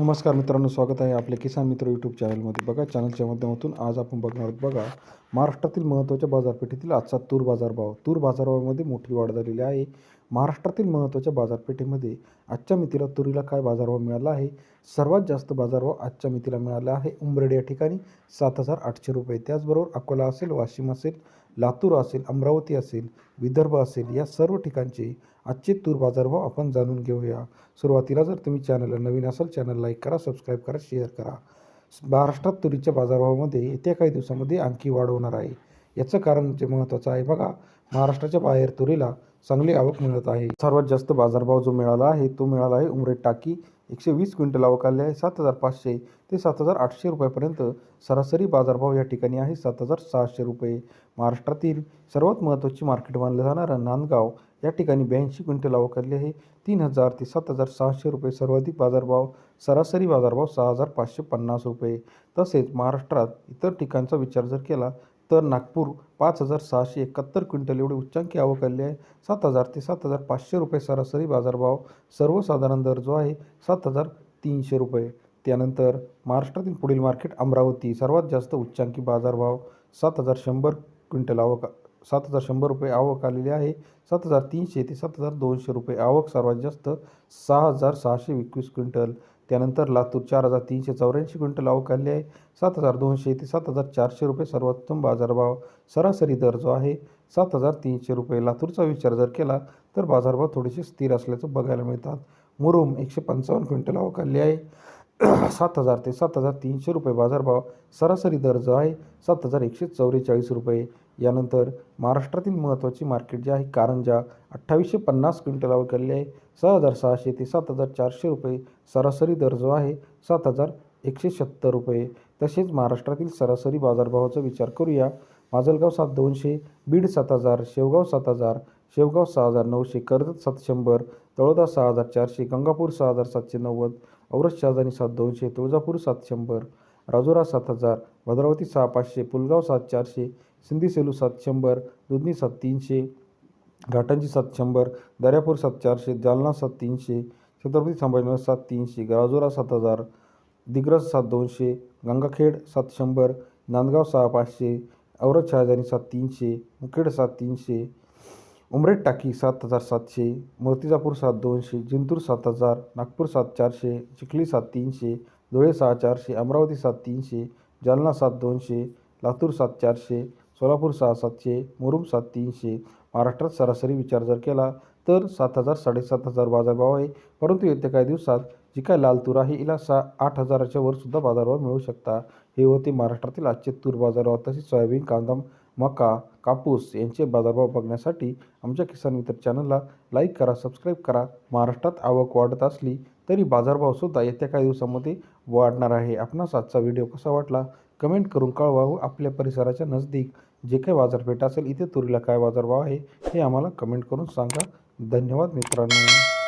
नमस्कार मित्रांनो स्वागत आहे आपल्या किसान मित्र यूट्यूब चॅनलमध्ये बघा चॅनलच्या माध्यमातून आज आपण बघणार आहोत बघा महाराष्ट्रातील महत्त्वाच्या बाजारपेठेतील आजचा तूर बाजारभाव तूर बाजारभावामध्ये मोठी वाढ झालेली आहे. महाराष्ट्रातील महत्त्वाच्या बाजारपेठेमध्ये आजच्या मितीला तुरीला काय बाजारभाव मिळाला आहे? सर्वात जास्त बाजारभाव आजच्या मितीला मिळाला आहे उंबरेड या ठिकाणी. सात हजार आठशे रुपये. त्याचबरोबर अकोला असेल वाशिम असेल लातूर असेल अमरावती असेल विदर्भ असेल या सर्व ठिकाणचे आजचे तूर बाजारभाव आपण जाणून घेऊया. सुरुवातीला जर तुम्ही चॅनलला नवीन असाल चॅनल लाईक करा सबस्क्राईब करा शेअर करा. महाराष्ट्रात तुरीच्या बाजारभावामध्ये येत्या काही दिवसामध्ये आणखी वाढ होणार आहे. याचं कारण जे महत्त्वाचं आहे बघा महाराष्ट्राच्या बाहेर तुरीला चांगली आवक मिळत आहे. सर्वात जास्त बाजारभाव जो मिळाला आहे तो मिळाला आहे उमरेड टाकी. एकशे वीस क्विंटल आवक आली आहे सात हजार पाचशे ते सात हजार आठशे रुपयापर्यंत सरासरी बाजारभाव या ठिकाणी आहे सात हजार सहाशे रुपये. महाराष्ट्रातील सर्वात महत्त्वाची मार्केट मानलं जाणारं नांदगाव या ठिकाणी ब्याऐंशी क्विंटल आवक आली आहे तीन हजार ते सात हजार सहाशे रुपये सर्वाधिक बाजारभाव सरासरी बाजारभाव सहा हजार पाचशे पन्नास रुपये. तसेच महाराष्ट्रात इतर ठिकाणचा विचार जर केला तर नागपूर पाच हजार सहाशे एकाहत्तर क्विंटल एवढी उच्चांकी आवक आली आहे. सात हजार ते सात हजार पाचशे रुपये सरासरी बाजारभाव सर्वसाधारण दर जो आहे सात हजार तीनशे रुपये. त्यानंतर महाराष्ट्रातील पुढील मार्केट अमरावती सर्वात जास्त उच्चांकी बाजारभाव सात हजार शंभर क्विंटल आवक सात हजार शंभर रुपये आवक आलेली आहे. सात हजार तीनशे ते सात हजार दोनशे रुपये आवक सर्वात जास्त सहा हजार सहाशे एकवीस क्विंटल. त्यानंतर लातूर चार हजार तीनशे चौऱ्याऐंशी क्विंटल आवक आली आहे. सात हजार दोनशे ते सात हजार चारशे रुपये सर्वोत्तम बाजारभाव सरासरी दर जो आहे सात हजार तीनशे रुपये. लातूरचा विचार जर केला तर बाजारभाव थोडेसे स्थिर असल्याचं बघायला मिळतात. मुरुम एकशे पंचावन्न क्विंटल आवक आली आहे. सात हजार ते सात हजार तीनशे रुपये बाजारभाव सरासरी दर जो आहे सात हजार एकशे चौवेचाळीस रुपये. यानंतर महाराष्ट्रातील महत्त्वाची मार्केट जे आहे कारंजा अठ्ठावीसशे पन्नास क्विंटल आवक आहे सहा हजार सहाशे ते सात हजार चारशे रुपये सरासरी दर जो आहे सात हजार एकशे सत्तर रुपये. तसेच महाराष्ट्रातील सरासरी बाजारभावाचा विचार करूया. माजलगाव सात दोनशे बीड सात हजार शेवगाव सात हजार शेवगाव सहा हजार नऊशे कर्जत सात शंभर तळोदा सहा हजार चारशे गंगापूर सहा हजार सातशे नव्वद औरत शहाजानी सात दोनशे तुळजापूर सात शंभर राजुरा सात हजार भद्रावती सहा पाचशे पुलगाव सात चारशे सिंधी सेलू सात शंभर दुधनी सात तीनशे घाटांची सात शंभर दर्यापूर सात चारशे जालना सात तीनशे छत्रपती संभाजीनगर सात तीनशे राजुरा सात हजार दिग्रस सात दोनशे गंगाखेड सात शंभर नांदगाव सहा पाचशे औरत शहाजानी सात तीनशे मुखेड सात तीनशे उमरेड टाकी सात हजार सातशे मूर्तिजापूर सात दोनशे जिंतूर सात हजार नागपूर सात चारशे चिखली सात तीनशे धुळे सहा चारशे अमरावती सात तीनशे जालना सात दोनशे लातूर सात चारशे सोलापूर सहा सातशे मुरुम सात तीनशे महाराष्ट्रात सरासरी विचार जर केला तर सात हजार साडेसात हजार बाजारभाव आहे. परंतु येत्या काही दिवसात जी काय लाल तूर आहे हिला सा आठ हजाराच्या वर सुद्धा बाजारभाव मिळू शकता. हे होते महाराष्ट्रातील आजचे तूर बाजारभाव. तसेच सोयाबीन कांदा मका कापूस यांचे बाजारभाव बघण्यासाठी आमच्या किसान मित्र चॅनलला लाईक करा सबस्क्राईब करा. महाराष्ट्रात आवक वाढत असली तरी बाजारभावसुद्धा येत्या काही दिवसामध्ये वाढणार आहे. आपणास आजचा व्हिडिओ कसा वाटला? कमेंट करून कळवा व आपल्या परिसराच्या नजदीक जे काही बाजारपेठ असेल इथे तुरीला काय बाजारभाव आहे हे आम्हाला कमेंट करून सांगा. धन्यवाद मित्रांनो.